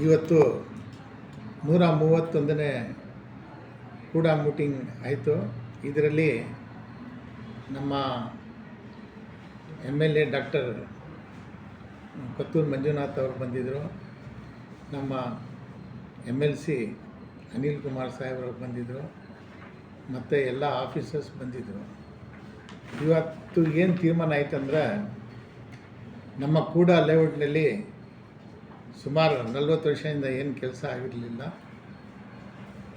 ಇವತ್ತು ನೂರ ಮೂವತ್ತೊಂದನೇ ಕೂಡ ಮೀಟಿಂಗ್ ಆಯಿತು. ಇದರಲ್ಲಿ ನಮ್ಮ M L A doctor Kattur Manjunath ಅವರು ಬಂದಿದ್ದರು ನಮ್ಮ M L C Anil Kumar ಸಾಹೇಬ್ರವ್ರು ಬಂದಿದ್ದರು ಮತ್ತು ಎಲ್ಲ ಆಫೀಸರ್ಸ್ ಬಂದಿದ್ದರು ಇವತ್ತು ಏನು ತೀರ್ಮಾನ ಆಯ್ತಂದ್ರೆ ನಮ್ಮ ಕೂಡ ಲೇಔಟ್ನಲ್ಲಿ ಸುಮಾರು ನಲ್ವತ್ತು ವರ್ಷದಿಂದ ಏನು ಕೆಲಸ ಆಗಿರಲಿಲ್ಲ.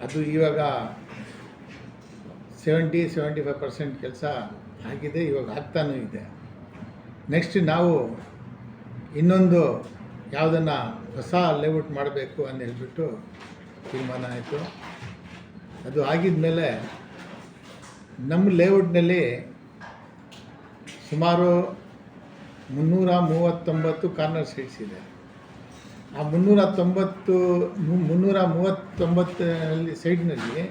ಅದು ಇವಾಗ ಸೆವೆಂಟಿ ಸೆವೆಂಟಿ ಫೈವ್ ಪರ್ಸೆಂಟ್ ಕೆಲಸ ಆಗಿದೆ, ಇವಾಗ ಆಗ್ತಾನೂ ಇದೆ. ನೆಕ್ಸ್ಟ್ ನಾವು ಇನ್ನೊಂದು ಯಾವುದನ್ನು ಹೊಸ ಲೇಔಟ್ ಮಾಡಬೇಕು ಅಂತ ಹೇಳಿಬಿಟ್ಟು ತೀರ್ಮಾನ ಆಯಿತು. ಅದು ಆಗಿದ ಮೇಲೆ ನಮ್ಮ ಲೇಔಟ್ನಲ್ಲಿ ಸುಮಾರು ಮುನ್ನೂರ ಮೂವತ್ತೊಂಬತ್ತು ಕಾರ್ನರ್ ಸೀಟ್ಸ್ ಇದೆ. ಆ ಮುನ್ನೂರ ತೊಂಬತ್ತು ಮುನ್ನೂರ ಮೂವತ್ತೊಂಬತ್ತರಲ್ಲಿ ಸೈಡ್ನಲ್ಲಿ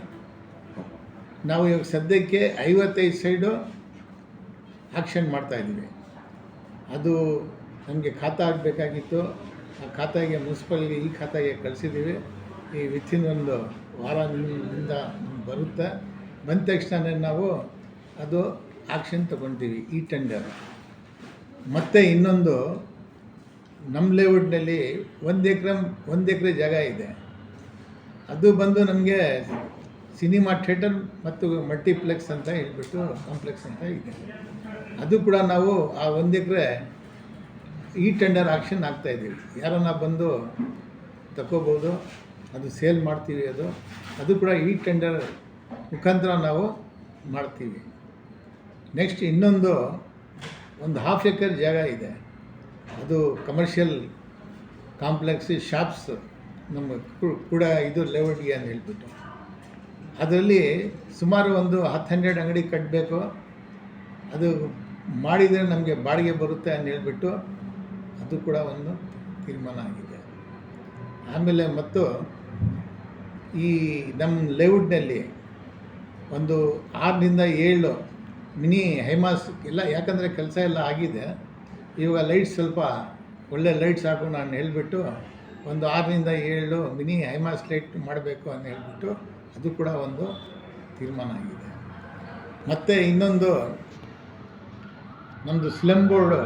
ನಾವು ಇವಾಗ ಸದ್ಯಕ್ಕೆ ಐವತ್ತೈದು ಸೈಡು ಆಕ್ಷನ್ ಮಾಡ್ತಾಯಿದ್ದೀವಿ ಅದು ನಮಗೆ ಖಾತಾ ಆಗಬೇಕಾಗಿತ್ತು. ಆ ಖಾತೆಗೆ ಮುನ್ಸಿಪಲ್ಗೆ ಈ ಖಾತೆಗೆ ಕಳಿಸಿದ್ದೀವಿ. ಈ ವಿತಿನ್ ಒಂದು ವಾರದಿಂದ ಬರುತ್ತೆ. ಬಂದ ತಕ್ಷಣ ನಾವು ಅದು ಆಕ್ಷನ್ ತಗೊತೀವಿ ಈ ಟೆಂಡರ್ ಮತ್ತು ಇನ್ನೊಂದು ನಮ್ಮ ಲೇಔಟ್ನಲ್ಲಿ ಒಂದು ಎಕ್ರೆ, ಒಂದು ಎಕರೆ ಜಾಗ ಇದೆ. ಅದು ಬಂದು ನಮಗೆ ಸಿನಿಮಾ ಥಿಯೇಟರ್ ಮತ್ತು ಮಲ್ಟಿಪ್ಲೆಕ್ಸ್ ಅಂತ ಹೇಳ್ಬಿಟ್ಟು ಕಾಂಪ್ಲೆಕ್ಸ್ ಅಂತ ಇದೆ. ಅದು ಕೂಡ ನಾವು ಆ ಒಂದು ಎಕರೆ ಈ ಟೆಂಡರ್ ಆಕ್ಷನ್ ಆಗ್ತಾಯಿದ್ದೀವಿ ಯಾರನ್ನ ಬಂದು ತಗೋಬೋದು ಅದು ಸೇಲ್ ಮಾಡ್ತೀವಿ ಅದು ಅದು ಕೂಡ ಈ ಟೆಂಡರ್ ಮುಖಾಂತರ ನಾವು ಮಾಡ್ತೀವಿ. ನೆಕ್ಸ್ಟ್ ಇನ್ನೊಂದು, ಒಂದು ಹಾಫ್ ಎಕರ್ ಜಾಗ ಇದೆ. ಅದು ಕಮರ್ಷಿಯಲ್ ಕಾಂಪ್ಲೆಕ್ಸ್ ಶಾಪ್ಸ್ ನಮ್ಮ ಕೂಡ ಇದು ಲೇಔಟ್ಗೆ ಅಂತ ಹೇಳ್ಬಿಟ್ಟು. ಅದರಲ್ಲಿ ಸುಮಾರು ಒಂದು ಹತ್ತು ಹನ್ನೆರಡು ಅಂಗಡಿ ಕಟ್ಟಬೇಕು ಅದು ಮಾಡಿದರೆ ನಮಗೆ ಬಾಡಿಗೆ ಬರುತ್ತೆ ಅಂತ ಹೇಳ್ಬಿಟ್ಟು ಅದು ಕೂಡ ಒಂದು ತೀರ್ಮಾನ ಆಗಿದೆ. ಆಮೇಲೆ ಮತ್ತು ಈ ನಮ್ಮ ಲೇಔಟ್ನಲ್ಲಿ ಒಂದು ಆರರಿಂದ ಏಳು ಮಿನಿ ಹೈಮಾಸ್ ಎಲ್ಲ, ಯಾಕಂದರೆ ಕೆಲಸ ಎಲ್ಲ ಆಗಿದೆ. ಇವಾಗ ಲೈಟ್ಸ್ ಸ್ವಲ್ಪ ಒಳ್ಳೆ ಲೈಟ್ಸ್ ಹಾಕು ನಾನು ಹೇಳಿಬಿಟ್ಟು ಒಂದು ಆರರಿಂದ ಏಳು ಮಿನಿ ಹೈಮಾಸ್ ಲೈಟ್ ಮಾಡಬೇಕು ಅಂತ ಹೇಳಿಬಿಟ್ಟು ಅದು ಕೂಡ ಒಂದು ತೀರ್ಮಾನ ಆಗಿದೆ. ಮತ್ತು ಇನ್ನೊಂದು ನಮ್ಮದು ಸ್ಲಮ್ ಬೋರ್ಡು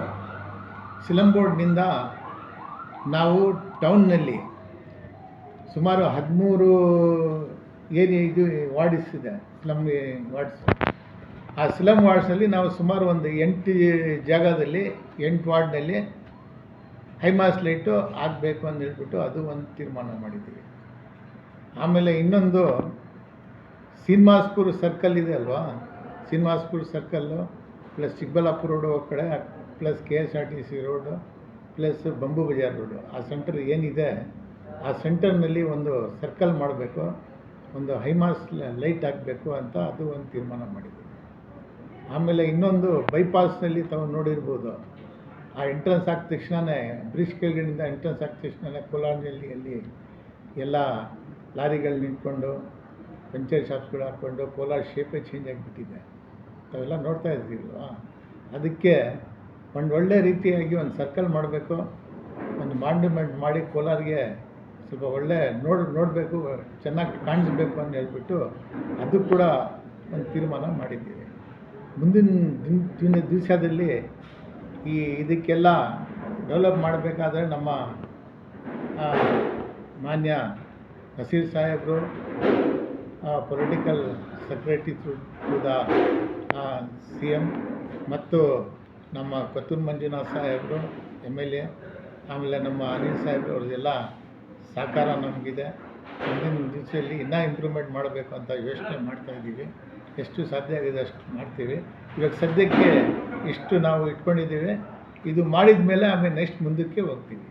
ಸ್ಲಮ್ ಬೋರ್ಡ್ನಿಂದ ನಾವು ಟೌನ್ನಲ್ಲಿ ಸುಮಾರು ಹದಿಮೂರು ಏರಿಯಾ ಇದು ವಾರ್ಡ್ಸ್ ಇದೆ. Slum wards. ಆ ಸ್ಲಮ್ ವಾರ್ಡ್ಸಲ್ಲಿ ನಾವು ಸುಮಾರು ಒಂದು ಎಂಟು ಜಾಗದಲ್ಲಿ, ಎಂಟು ವಾರ್ಡ್ನಲ್ಲಿ ಹೈಮಾಸ್ ಲೈಟು ಆಗಬೇಕು ಅಂತ ಹೇಳ್ಬಿಟ್ಟು ಅದು ಒಂದು ತೀರ್ಮಾನ ಮಾಡಿದ್ದೀವಿ. ಆಮೇಲೆ ಇನ್ನೊಂದು ಸಿನಿಮಾಸ್ಪುರ್ ಸರ್ಕಲ್ ಇದೆ ಅಲ್ವಾ? ಸಿನಿಮಾಸ್ಪುರ್ ಸರ್ಕಲ್ಲು ಪ್ಲಸ್ ಚಿಕ್ಕಬಳ್ಳಾಪುರ ರೋಡು ಕಡೆ plus K S R T C road plus bamboo bazaar road ಆ ಸೆಂಟರ್ ಏನಿದೆ, ಆ ಸೆಂಟರ್ನಲ್ಲಿ ಒಂದು ಸರ್ಕಲ್ ಮಾಡಬೇಕು, ಒಂದು ಹೈಮಾಸ್ ಲೈಟ್ ಹಾಕಬೇಕು ಅಂತ ಅದು ಒಂದು ತೀರ್ಮಾನ ಮಾಡಿದ್ದೀವಿ. ಆಮೇಲೆ ಇನ್ನೊಂದು ಬೈಪಾಸ್ನಲ್ಲಿ ತಾವು ನೋಡಿರ್ಬೋದು, ಆ ಎಂಟ್ರೆನ್ಸ್ ಆದ ತಕ್ಷಣವೇ ಬ್ರಿಡ್ಜ್ ಕೆಳಗಡೆಯಿಂದ ಎಂಟ್ರೆನ್ಸ್ ಆದ ತಕ್ಷಣ ಕೋಲಾರ್ನಲ್ಲಿ ಅಲ್ಲಿ ಎಲ್ಲ ಲಾರಿಗಳು ನಿಂತ್ಕೊಂಡು, ಪಂಚರ್ ಶಾಪ್ಸ್ಗಳು ಹಾಕ್ಕೊಂಡು, ಕೋಲಾರ ಶೇಪೇ ಚೇಂಜ್ ಆಗಿಬಿಟ್ಟಿದೆ. ತಾವೆಲ್ಲ ನೋಡ್ತಾ ಇದ್ದೀವಿ ಅದಕ್ಕೆ ಒಂದು ಒಳ್ಳೆ ರೀತಿಯಾಗಿ ಒಂದು ಸರ್ಕಲ್ ಮಾಡಬೇಕು, ಒಂದು ಮಾನ್ಯುಮೆಂಟ್ ಮಾಡಿ ಕೋಲಾರಿಗೆ ಸ್ವಲ್ಪ ಒಳ್ಳೆ ನೋಡ್, ನೋಡಬೇಕು, ಚೆನ್ನಾಗಿ ಕಾಣಿಸ್ಬೇಕು ಅಂತ ಹೇಳ್ಬಿಟ್ಟು ಅದು ಕೂಡ ಒಂದು ತೀರ್ಮಾನ ಮಾಡಿದ್ದೀವಿ. ಮುಂದಿನ ದಿನ ದಿನ ದಿವಸದಲ್ಲಿ ಈ ಇದಕ್ಕೆಲ್ಲ ಡೆವಲಪ್ ಮಾಡಬೇಕಾದ್ರೆ ನಮ್ಮ ಮಾನ್ಯ ನಸೀರ್ ಸಾಹೇಬರು political secretary through the C M ಮತ್ತು ನಮ್ಮ ಕತ್ತೂರು ಮಂಜುನಾಥ್ ಸಾಹೇಬರು ಎಂ ಎಲ್ ಎ ಆಮೇಲೆ ನಮ್ಮ ಅನಿಲ್ ಸಾಹೇಬ್ರು ಅವ್ರದ್ದೆಲ್ಲ ಸಹಕಾರ ನಮಗಿದೆ. ಮುಂದಿನ ದಿವಸದಲ್ಲಿ ಇನ್ನೂ ಇಂಪ್ರೂವ್ಮೆಂಟ್ ಮಾಡಬೇಕು ಅಂತ ಯೋಚನೆ ಮಾಡ್ತಾ ಇದ್ದೀವಿ. ಎಷ್ಟು ಸಾಧ್ಯ ಆಗಿದೆ ಅಷ್ಟು ಮಾಡ್ತೀವಿ. ಇವಾಗ ಸದ್ಯಕ್ಕೆ ಇಷ್ಟು ನಾವು ಇಟ್ಕೊಂಡಿದ್ದೀವಿ. ಇದು ಮಾಡಿದ ಮೇಲೆ ಆಮೇಲೆ ನೆಕ್ಸ್ಟ್ ಮುಂದಕ್ಕೆ ಹೋಗ್ತೀವಿ.